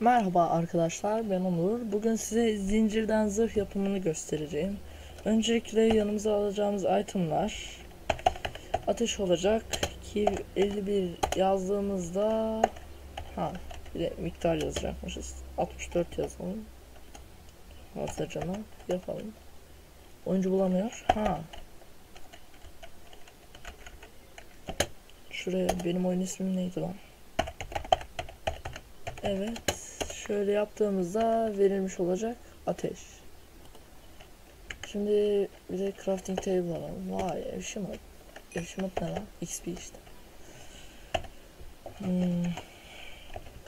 Merhaba arkadaşlar ben Onur. Bugün size zincirden zırh yapımını göstereceğim. Öncelikle yanımıza alacağımız itemlar ateş olacak ki 51 yazdığımızda ha bir de miktar yazacakmışız. 64 yazalım. Fazla cana yapalım. Oyuncu bulamıyor. Ha. Şuraya benim oyun ismim neydi lan? Evet. Şöyle yaptığımızda verilmiş olacak ateş. Şimdi bir de crafting table alalım. Vay evşimat. Evşimat ne lan? XP işte. Hmm.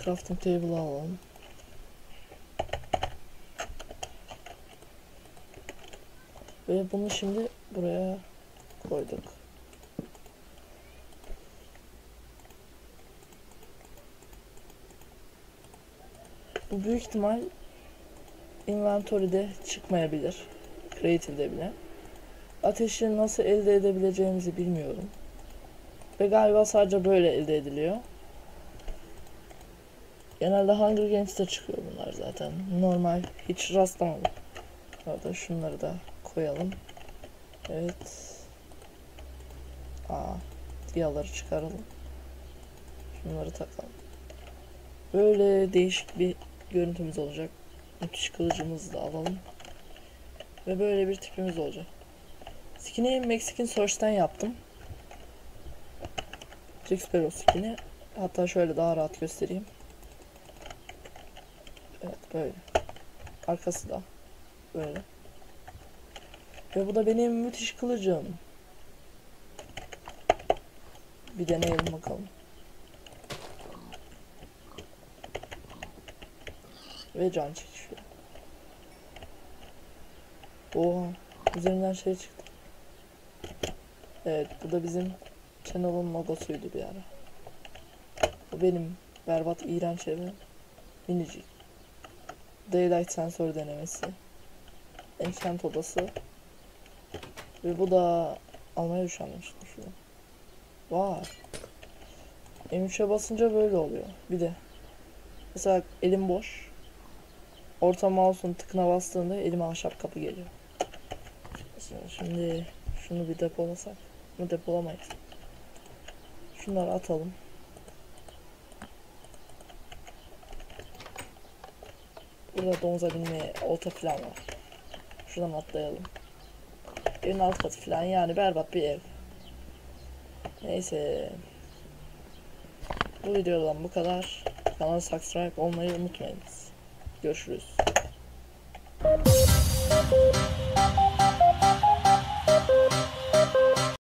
Crafting table alalım. Ve bunu şimdi buraya koyduk. Bu büyük ihtimal inventory'de çıkmayabilir. Creative'de bile. Ateşi nasıl elde edebileceğimizi bilmiyorum. Ve galiba sadece böyle elde ediliyor. Genelde Hunger Games'te çıkıyor bunlar zaten. Normal hiç rastlamadım. Orada şunları da koyalım. Evet. Aa, diyaları çıkaralım. Şunları takalım. Böyle değişik bir görüntümüz olacak. Müthiş kılıcımızı da alalım. Ve böyle bir tipimiz olacak. Skin'i Mexican Source'ten yaptım. Jack Sparrow skin'i. Hatta şöyle daha rahat göstereyim. Evet böyle. Arkası da böyle. Ve bu da benim müthiş kılıcım. Bir deneyelim bakalım. Ve can çekişiyor. Oha. Üzerinden şey çıktı. Evet bu da bizim channel'ın logosuydu bir ara. Bu benim berbat iğrenç evim. Minicik. Daylight sensör denemesi. Enchant odası. Ve bu da almaya üşenmiştim şunu. Vay. M3'e basınca böyle oluyor. Bir de mesela elim boş. Orta mouse'un tıkına bastığında elime ahşap kapı geliyor. Şimdi şunu bir depolasak. Bunu depolamayız. Şunları atalım. Burada domuza binmeye olta falan var. Şuradan atlayalım. Evin alt katı falan yani berbat bir ev. Neyse. Bu videodan bu kadar. Kanala subscribe olmayı unutmayınız. Görüşürüz.